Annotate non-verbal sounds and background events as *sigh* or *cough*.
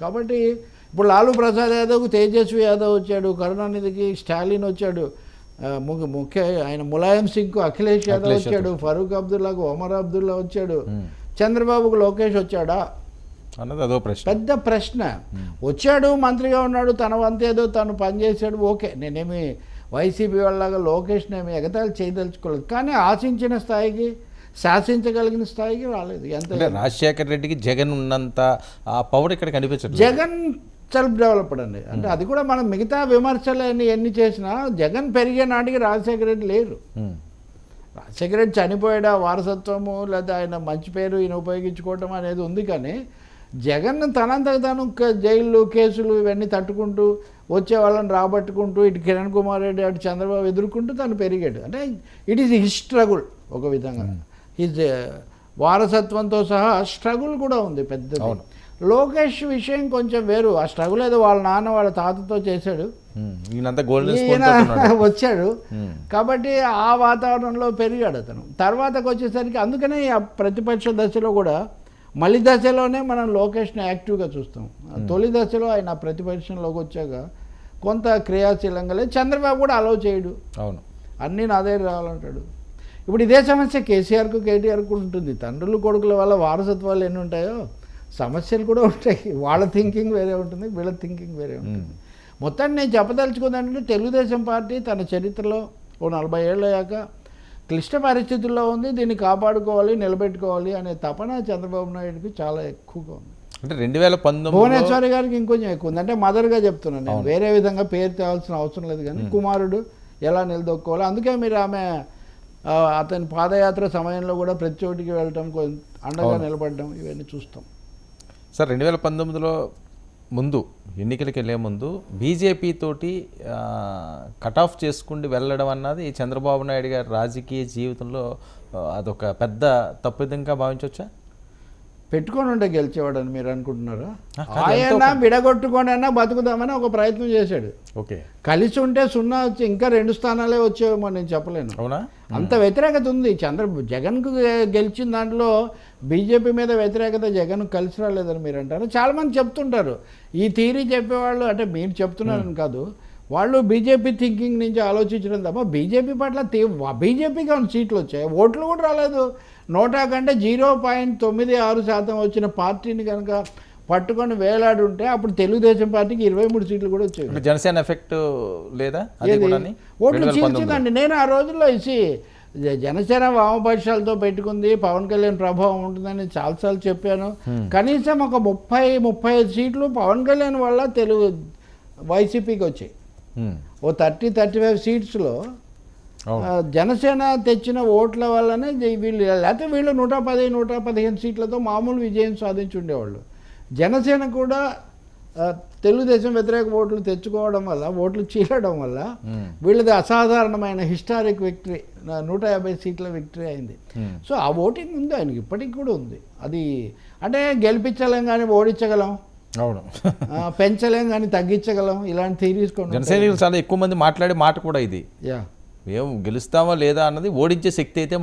కాబట్టి ఇప్పుడు లాలూ ప్రసాద్ యాదవ్కు తేజస్వి యాదవ్ వచ్చాడు కరుణానిధికి స్టాలిన్ వచ్చాడు ముఖ్య ఆయన ములాయం సింగ్కు అఖిలేష్ యాదవ్ వచ్చాడు ఫరూక్ అబ్దుల్లాకు ఒమర్ అబ్దుల్లా వచ్చాడు. చంద్రబాబుకు లోకేష్ వచ్చాడా? అన్నది అదో ప్రశ్న. పెద్ద ప్రశ్న. వచ్చాడు మంత్రిగా ఉన్నాడు తన వంతేదో తను పనిచేశాడు ఓకే. నేనేమి వైసీపీ వాళ్ళగా లోకేష్ని ఏమి ఎగతాళి చేయదలుచుకోలేదు. కానీ ఆశించిన స్థాయికి శాసించగలిగిన స్థాయికి రాలేదు. ఎంత రాజశేఖర్ రెడ్డికి జగన్ ఉన్నంత ఆ పవర్ ఇక్కడ కనిపించట్లేదు. జగన్ సెల్ఫ్ డెవలప్డ్ అండి. అంటే అది కూడా మనం మిగతా విమర్శలు ఎన్ని ఎన్ని చేసినా జగన్ పెరిగే నాటికి రాజశేఖర రెడ్డి లేరు. రాజశేఖర రెడ్డి చనిపోయాడా? వారసత్వము లేదా ఆయన మంచి పేరు ఈయన ఉపయోగించుకోవటం అనేది ఉంది కానీ జగన్ తనంతకు తాను జైళ్ళు కేసులు ఇవన్నీ తట్టుకుంటూ వచ్చే వాళ్ళని రాబట్టుకుంటూ ఇటు కిరణ్ కుమార్ రెడ్డి అటు చంద్రబాబు ఎదుర్కొంటూ తను పెరిగాడు. అంటే ఇట్ ఈస్ హిస్ స్ట్రగుల్ ఒక విధంగా. హిజ్ వారసత్వంతో సహా స్ట్రగుల్ కూడా ఉంది పెద్ద. లోకేష్ విషయం కొంచెం వేరు. ఆ స్ట్రగుల్ ఏదో వాళ్ళ నాన్న వాళ్ళ తాతతో చేశాడు. *laughs* వచ్చాడు. కాబట్టి ఆ వాతావరణంలో పెరిగాడు అతను. తర్వాతకు వచ్చేసరికి అందుకనే ఆ ప్రతిపక్ష దశలో కూడా మలి దశలోనే మనం లోకేష్ని యాక్టివ్గా చూస్తాం. తొలి దశలో ఆయన ప్రతిపక్షంలోకి వచ్చాక కొంత క్రియాశీలంగా లేదు. చంద్రబాబు కూడా అలౌ చేయడు. అవును. అన్నీ నా దగ్గర రావాలంటాడు. ఇప్పుడు ఇదే సమస్య కేసీఆర్కు కేటీఆర్కు కూడా ఉంటుంది. తండ్రులు కొడుకుల వల్ల వారసత్వాలు ఎన్ని ఉంటాయో సమస్యలు కూడా ఉంటాయి. వాళ్ళ థింకింగ్ వేరే ఉంటుంది వీళ్ళ థింకింగ్ వేరే ఉంటుంది. మొత్తాన్ని నేను చెప్పదలుచుకుంది ఏంటంటే తెలుగుదేశం పార్టీ తన చరిత్రలో ఓ నలభై ఏళ్ళు అయ్యాక క్లిష్ట పరిస్థితుల్లో ఉంది. దీన్ని కాపాడుకోవాలి నిలబెట్టుకోవాలి అనే తపన చంద్రబాబు నాయుడుకి చాలా ఎక్కువగా ఉంది. అంటే రెండు వేల పంతొమ్మిది భువనేశ్వరి గారికి ఇంకొంచెం ఎక్కువ ఉంది. అంటే మదర్గా చెప్తున్నాను నేను. వేరే విధంగా పేరు తేవాల్సిన అవసరం లేదు కానీ కుమారుడు ఎలా నిలదొక్కోవాలి? అందుకే మీరు ఆమె అతని పాదయాత్ర సమయంలో కూడా ప్రతి చోటికి వెళ్ళటం అండగా నిలబడడం ఇవన్నీ చూస్తాం. సార్ రెండు వేల పంతొమ్మిదిలో ముందు ఎన్నికలకు వెళ్ళే ముందు బీజేపీ తోటి కట్ ఆఫ్ చేసుకుంటూ వెళ్ళడం అన్నది చంద్రబాబు నాయుడు గారి రాజకీయ జీవితంలో అదొక పెద్ద తప్పిదంగా భావించవచ్చా? పెట్టుకొని ఉంటే గెలిచేవాడని మీరు అనుకుంటున్నారా? ఆయన విడగొట్టుకొనైనా బతుకుదామని ఒక ప్రయత్నం చేశాడు. ఓకే. కలిసి ఉంటే సున్నా వచ్చి ఇంకా రెండు స్థానాలే వచ్చేవేమో నేను చెప్పలేను. అవునా? అంత వ్యతిరేకత ఉంది. చంద్ర జగన్కు గెలిచిన దాంట్లో బీజేపీ మీద వ్యతిరేకత జగన్ కలిసి రాలేదని మీరు అంటారు. చాలామంది చెప్తుంటారు. ఈ థీరీ చెప్పేవాళ్ళు అంటే మీరు చెప్తున్నారని కాదు. వాళ్ళు బీజేపీ థింకింగ్ నుంచి ఆలోచించడం తప్ప బీజేపీ పట్ల బీజేపీకి ఉన్న సీట్లు వచ్చాయి. ఓట్లు కూడా రాలేదు. నోటా కంటే జీరో పాయింట్ తొమ్మిది ఆరు శాతం వచ్చిన పార్టీని కనుక పట్టుకొని వేలాడి ఉంటే అప్పుడు తెలుగుదేశం పార్టీకి ఇరవై మూడు సీట్లు కూడా వచ్చాయి. జనసేన ఎఫెక్ట్ లేదా? ఓట్లు చీల్చిందండి. నేను ఆ రోజుల్లో ఇసి జ- జనసేన వామపక్షాలతో పెట్టుకుంది. పవన్ కళ్యాణ్ ప్రభావం ఉంటుందని చాలాసార్లు చెప్పాను. కనీసం ఒక ముప్పై ముప్పై సీట్లు పవన్ కళ్యాణ్ వల్ల తెలుగు వైసీపీకి వచ్చాయి. ఓ థర్టీ థర్టీ ఫైవ్ సీట్స్లో జనసేన తెచ్చిన ఓట్ల వల్లనే వీళ్ళు లేకపోతే వీళ్ళు నూట పది నూట పదిహేను సీట్లతో మామూలు విజయం సాధించి ఉండేవాళ్ళు. జనసేన కూడా తెలుగుదేశం వ్యతిరేక ఓట్లు తెచ్చుకోవడం వల్ల ఓట్లు చీలడం వల్ల. వీళ్ళది అసాధారణమైన హిస్టారిక్ విక్టరీ నూట యాభై సీట్ల విక్టరీ అయింది. సో ఆ ఓటింగ్ ఉంది ఆయనకి ఇప్పటికి కూడా ఉంది. అది అంటే గెలిపించలేం కానీ ఓడించగలం. అవును. పెంచలేం కానీ తగ్గించగలం. ఇలాంటి థీరీస్ కొన్ని జనసైనికులు చాలా ఎక్కువ మంది మాట్లాడే మాట కూడా ఇది. యా మేము గెలుస్తామా లేదా అన్నది ఓడించే శక్తి అయితే